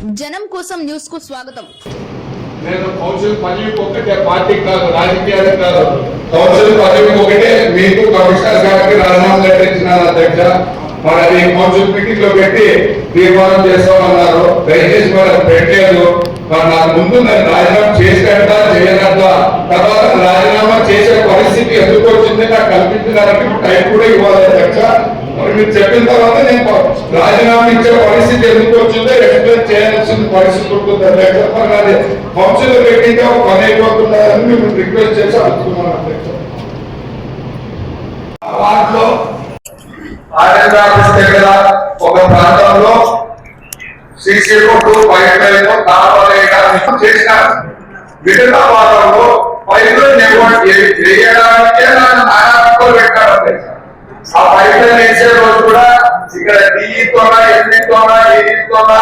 జనం కోసం న్యూస్కు స్వాగతం. నేను కౌన్సిల్ పదవి ఒకటే పార్టీ కాదు రాజకీయాలు కాదు కౌన్సిల్ పదవి ఒకటే మీకు కమిషనర్ గారికి రాజీనామా లెటర్ ఇచ్చినారు అధ్యక్ష. మరి అది కౌన్సిల్ మీటింగ్లో పెట్టి తీర్మానం చేస్తామన్నారు దయచేసి మరి పెట్టలేదు. మరి నా ముందు నేను రాజీనామా చేసినట్ట చేయనట్ట తర్వాత రాజీనామా చేసే పరిస్థితి ఎందుకు వచ్చింది? నాకు కల్పించడానికి టైం కూడా ఇవ్వాలి అధ్యక్ష. మరి మీరు చెప్పిన తర్వాత నేను రాజీనామా ఇచ్చే పరిస్థితి ఎందుకు వచ్చిందో ఎక్స్ప్లెయిన్ చేయాల్సిన పరిస్థితి ఉంటుంది. లేకపోతే మరి అది కౌన్సిల్ పెట్టింటే ఒక పని అయిపోతుందని మేము రిక్వెస్ట్ చేసి అడుగుతున్నాను అధ్యక్ష. ఆ వార్డులో ఆర్ఎన్ ఆఫీస్ దగ్గర ఒక ప్రాంతంలో సీసీ రోడ్డు పైప్ లైన్ కాలువలు చేసినారు. మిగతా వారంలో పైప్ లైన్ వేయడానికి నాయకులు పెట్టారు ఆ పైప్ వేసే రోజు కూడా ఇక్కడ టీతోన ఎన్నితోనా ఏదితోనా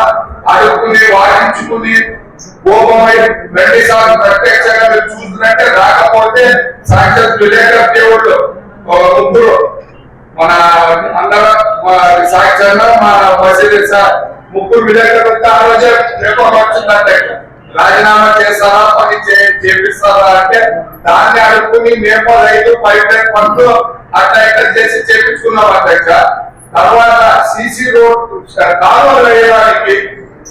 అడుక్కుని వాడించుకుని కోపమై రెండుసార్లు ప్రత్యక్షంగా మీరు చూసినట్టే రాకపోతే సాక్షాత్ విలేకర్ దేవుళ్ళు. ముగ్గురు. మన అందరం సాక్షాత్ మన మసీదు సార్ ముగ్గురు విలేకరులు ఆ రోజే పేపర్ వచ్చిందంటే రాజీనామా చేస్తారా పని చేపిస్తారా అంటే దాన్ని అడుక్కుని మేము రైతు పైప్ పనులు అట్లా ఇట్లా చేసి చేపించుకున్నాం అధ్యక్ష. తర్వాత సిసి రోడ్ కాలువలు వేయడానికి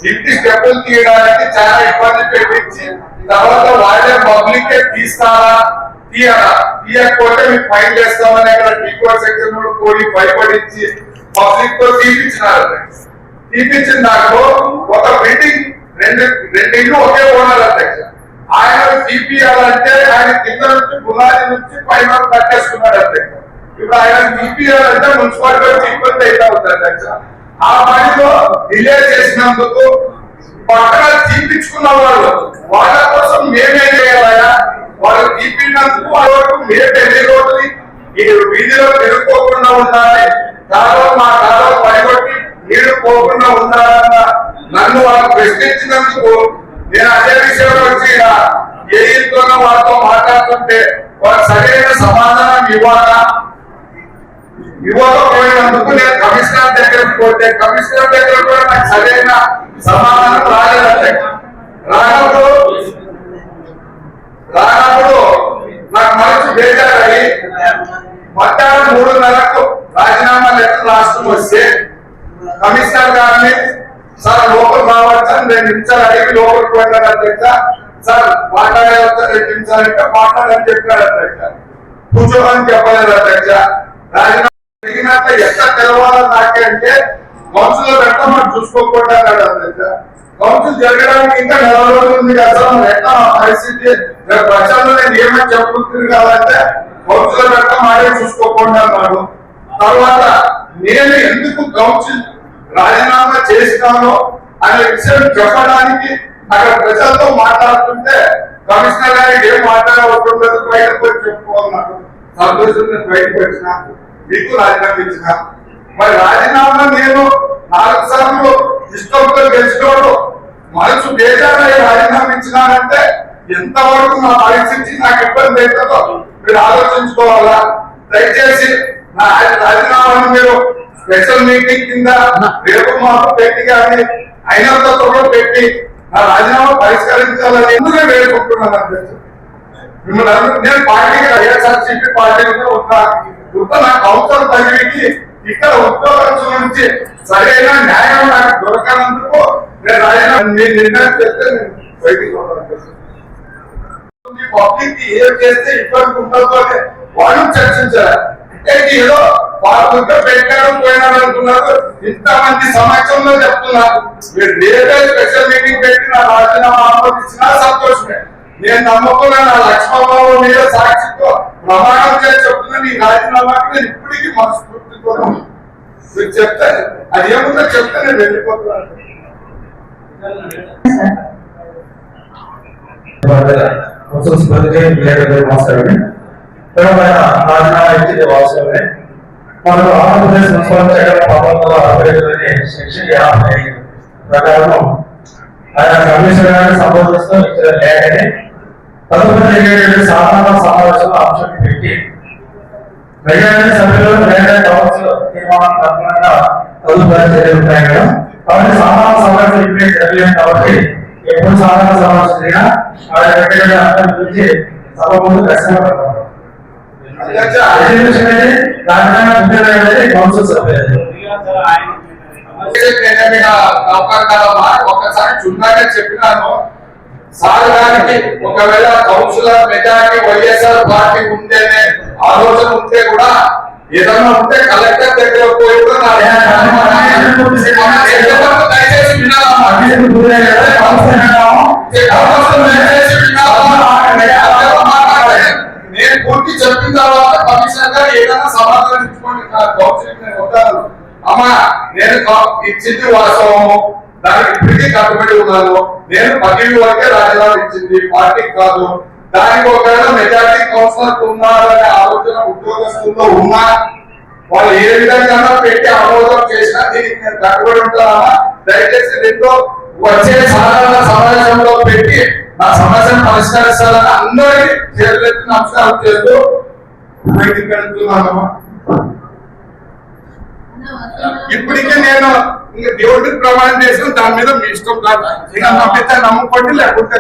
ఇంటి స్టెప్పులు తీయడానికి చాలా ఇబ్బంది పెట్టించి తర్వాత వాళ్ళే పబ్లిక్ తీస్తారా తీయరా తీయకపోతే మీకు ఫైన్ చేస్తామని ఇక్కడ టీకోడ్ సెక్షన్ కూడా కోడి భయపడించి పబ్లిక్తో తీపించినారు తీపించిన దాంట్లో ఒక బిల్డింగ్ రెండు రెండు ఇల్లు ఒకే ఓనర్ అధ్యక్ష. ఆయన తీపియాలంటే ఆయన కింద నుంచి పునాది నుంచి పైన వరకు కట్టేసుకున్నాడు అధ్యక్ష. ఇప్పుడు ఆయన తీపియాలంటే మున్సిపాలిటీ ఇబ్బంది అయితే ఉంది ఆ పనిలో డిలే చేసినందుకు పక్కన తీపించుకున్న వాళ్ళు వాళ్ళ కోసం మేమేం చేయాలయా వాళ్ళు తీపినందుకు వాళ్ళ వరకు మేము ఎన్ని రోజులు ఈ వీధిలో పెరుగుకోకుండా ఉండాలి. కాలువ మా కాలం పైబట్టి నీళ్ళు పోకుండా ఉండాలన్న నన్ను వాళ్ళు ప్రశ్నించినందుకు నేను అదే విషయంలో వచ్చి ఏ ఇంట్లోనో వాళ్ళతో మాట్లాడుతుంటే వాళ్ళు సరైన సమాధానం ఇవ్వాలా? ఇవ్వకపోయినందుకు నేను కమిషనర్ దగ్గరకు పోతే కమిషనర్ దగ్గర కూడా నాకు సరైన సమాధానం రాలేదంటే రానప్పుడు రానప్పుడు నాకు మనసు బేజారయ్యి మధ్యాహ్నం మూడున్నరకు రాజీనామా లెటర్ రాష్ట్రం వస్తే కమిషనర్ గారిని సార్ లోపల రావచ్చని అని రెండు నిమిషాలు అడిగి లోపలికి పోయినాడు అధ్యక్ష సార్ మాట్లాడే రెండు నిమిషాలు అంటే మాట్లాడని చెప్పాడు అధ్యక్ష కూర్చోమని చెప్పలేదు అధ్యక్ష రాజీనామా జరిగినాక ఎంత తెలవాలని నాకే అంటే కౌన్సిల్ పెట్టడం మనం చూసుకోకుండా కౌన్సిల్ జరగడానికి ఇంకా నెల రోజులు ఉంది కదా ఎట్లా పరిస్థితి? రేపు ప్రజల్లో నేను ఏమని చెప్పుకుంటుంది కాదంటే కౌన్సిల్ పెట్టడం ఆడే చూసుకోకుండా అన్నాడు తర్వాత నేను ఎందుకు కౌన్సిల్ రాజీనామా చేసినానో అనే విషయం చెప్పడానికి అక్కడ ప్రజలతో మాట్లాడుతుంటే కమిషనర్ గారికి ఏం మాట్లాడవసరం లేదు బయటకు వచ్చి చెప్పుకోమన్నాడు సంతోషం నేను బయటకు వచ్చిన మీకు రాజీనామా ఇచ్చిన మరి రాజీనామా నేను నాలుగు సార్లు ఇష్టంతో గెలుచుకోవడం మనసు బేజారై రాజీనామా ఇచ్చినానంటే ఎంతవరకు నా పరిస్థితి నాకు ఇబ్బంది అవుతుందో మీరు ఆలోచించుకోవాలా? దయచేసి నా రాజీనామాను మీరు స్పెషల్ మీటింగ్ కింద రేపు మాకు పెట్టి కానీ అయినంత త్వరలో పెట్టి నా రాజీనామా పరిష్కరించాలని ఎందుకు వేడుకుంటున్నాను అధ్యక్షుడు మిమ్మల్ని నేను పార్టీ వైఎస్ఆర్సీపీ పార్టీలో ఉన్నా ఉన్నా నా కౌన్సిల్ పదవికి ఇక్కడ ఉద్యోగం నుంచి సరైన న్యాయం నాకు దొరకనందుకు నేను ఆయన నేను నిర్ణయం చేస్తే నేను బయటికి పబ్లిక్ ఏం చేస్తే ఇబ్బంది ఉండదు అని వాళ్ళు చర్చించారు. అంటే ఏదో వాళ్ళు పెట్టడం పోయినారు అనుకున్నారు. ఇంతమంది సమక్షంలో చెప్తున్నారు. మీరు నేనే స్పెషల్ మీటింగ్ పెట్టి నా రాజీనామా ఆమోదించినా సంతోషమే. నేను నమ్ముకున్నా నా లక్ష్మణబాబు మీద సాక్షితో ప్రమాణం చేసి చెప్తున్నా నీ రాజీనామాకి నేను ఇప్పటికీ మనస్ఫూర్తితో మీరు చెప్తే అది ఏముందో చెప్తే నేను వెళ్ళిపోతున్నాను. మున్సిపల్ సిబ్బందికి విలేకరులకు నమస్కారం తెలంగాణ రాజీనామా ఇచ్చింది వాస్తవమే మనకు ఆంధ్రప్రదేశ్ మున్సిపల్ చట్టం పంతొమ్మిది వందల అరవై ఎనిమిది సెక్షన్ యాభై ఐదు ప్రకారం ఆయన కమిషనర్ గారిని సంబోధిస్తూ ఇచ్చిన లేఖని తదుపరి జరిగేటువంటి సాధారణ సమావేశంలో అంశం పెట్టి మెజారిటీ సభ్యులు లేదా కౌన్సిల్ తీర్మానం తప్పకుండా తదుపరి చర్యలు ఉంటాయి కదా. కాబట్టి సాధారణ సమావేశం ఇప్పుడే జరగలేదు కాబట్టి ఎప్పుడు సాధారణ సమావేశం జరిగినా ఆయన వెంకటరెడ్డి అందరి గురించి సభ ముందు ఖచ్చితంగా పెడతాం. అధ్యక్ష ఎగ్జిబిషన్ అనేది రాజధాని ముఖ్యంగా అనేది కౌన్సిల్ సభ్యులు నేనే అవకాశమా ఒక్కసారి చున్నాగా చెప్పినాను. సార్ ఒకవేళ కౌన్సిలర్ మెజారిటీ వైఎస్ఆర్ పార్టీ ఉంటేనే ఆలోచన ఉంటే కూడా ఏదన్నా ఉంటే కలెక్టర్ దగ్గర పోయి కూడా దయచేసి నేను పూర్తి చెప్పిన తర్వాత కమిషన్ గారు ఏదైనా సమాధానం ఇచ్చుకోండి. కౌన్సిలింగ్ నేను అమ్మా నేను ఇచ్చింది వాస్తవము. దానికి ఇప్పటికీ కట్టుబడి ఉన్నాను. నేను పదిహేను వరకే రాజీనామా ఇచ్చింది. పార్టీకి కాదు. దానికి ఒకవేళ మెజార్టీ కౌన్సిలర్ ఉన్నారనే ఆలోచన ఉద్యోగస్తుల్లో ఉన్నా వాళ్ళు ఏ విధంగా పెట్టి ఆమోదం చేసినా దీనికి నేను కట్టుబడి ఉంటానా దయచేసి దీంతో వచ్చే సాధారణ సమావేశంలో పెట్టి నా సమస్యను పరిష్కరిస్తారని అందరికీ చేతులెత్తి నమస్కారం చేస్తూ బయటికి ఇప్పటికే నేను ఇంకా దేవుడి మీద ప్రమాణం చేసిన దాని మీద మీ ఇష్టం కాదు. ఇక నా పెద్ద నమ్ముకోండి లేకుంటే